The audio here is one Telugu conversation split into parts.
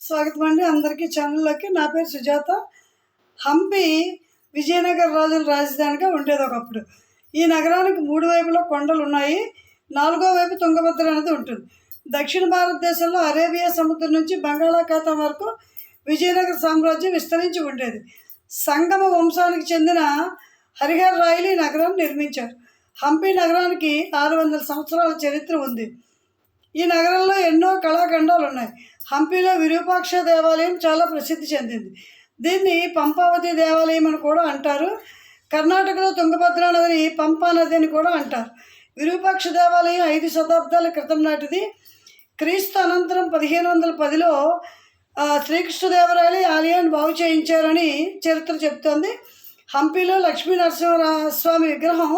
స్వాగతం అండి అందరికీ ఛానల్లోకి. నా పేరు సుజాత. హంపి విజయనగర రాజుల రాజధానిగా ఉండేది ఒకప్పుడు. ఈ నగరానికి మూడు వైపులా కొండలు ఉన్నాయి. నాలుగో వైపు తుంగభద్ర అనేది ఉంటుంది. దక్షిణ భారతదేశంలో అరేబియా సముద్రం నుంచి బంగాళాఖాతం వరకు విజయనగర సామ్రాజ్యం విస్తరించి ఉండేది. సంగమ వంశానికి చెందిన హరిహర రాయలు ఈ నగరాన్ని నిర్మించారు. హంపి నగరానికి ఆరు వందల సంవత్సరాల చరిత్ర ఉంది. ఈ నగరంలో ఎన్నో కళాఖండాలు ఉన్నాయి. హంపీలో విరూపాక్ష దేవాలయం చాలా ప్రసిద్ధి చెందింది. దీన్ని పంపావతి దేవాలయం అని కూడా అంటారు. కర్ణాటకలో తుంగభద్ర నదిని పంపా నది అని కూడా అంటారు. విరూపాక్ష దేవాలయం ఐదు శతాబ్దాల క్రితం నాటిది. క్రీస్తు అనంతరం పదిహేను వందల పదిలో శ్రీకృష్ణదేవరాయలు ఆలయాన్ని బాగు చేయించారని చరిత్ర చెప్తోంది హంపీలో లక్ష్మీ నరసింహ స్వామి విగ్రహం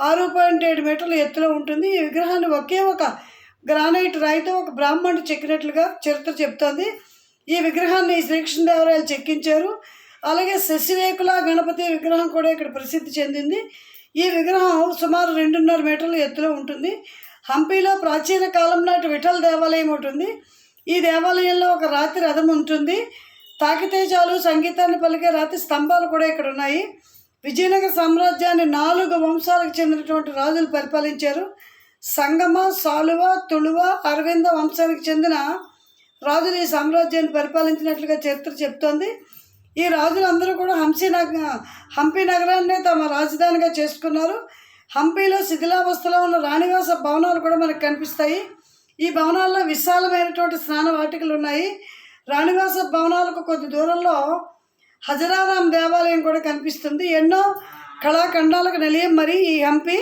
ఆరు పాయింట్ ఏడు మీటర్ల ఎత్తులో ఉంటుంది. ఈ విగ్రహాన్ని ఒకే ఒక గ్రానైట్ రాయితో ఒక బ్రాహ్మణుడు చెక్కినట్లుగా చరిత్ర చెప్తోంది. ఈ విగ్రహాన్ని శ్రీకృష్ణదేవరాయలు చెక్కించారు. అలాగే శశిరేకుల గణపతి విగ్రహం కూడా ఇక్కడ ప్రసిద్ధి చెందింది. ఈ విగ్రహం సుమారు రెండున్నర మీటర్ల ఎత్తులో ఉంటుంది. హంపీలో ప్రాచీన కాలం నాటి విఠల దేవాలయం ఉంటుంది ఈ దేవాలయంలో ఒక రాతి రథం ఉంటుంది. తాకితే చాలు సంగీతాన్ని పలికే రాతి స్తంభాలు కూడా ఇక్కడ ఉన్నాయి. విజయనగర సామ్రాజ్యాన్ని నాలుగు వంశాలకు చెందినటువంటి రాజులు పరిపాలించారు. సంగమ సాలువ తుళువ అరవింద వంశానికి చెందిన రాజులు ఈ సామ్రాజ్యాన్ని పరిపాలించినట్లుగా చరిత్ర చెప్తోంది. ఈ రాజులందరూ కూడా హంసీ నగ హంపి నగరాన్నే తమ రాజధానిగా చేసుకున్నారు. హంపీలో శిథిలావస్థలో ఉన్న రాణివాస భవనాలు కూడా మనకు కనిపిస్తాయి. ఈ భవనాల్లో విశాలమైనటువంటి స్నాన వాటికలు ఉన్నాయి. రాణివాస భవనాలకు కొద్ది దూరంలో హజరారాం దేవాలయం కూడా కనిపిస్తుంది. ఎన్నో కళాఖండాలకు నిలయం మరి ఈ హంపి.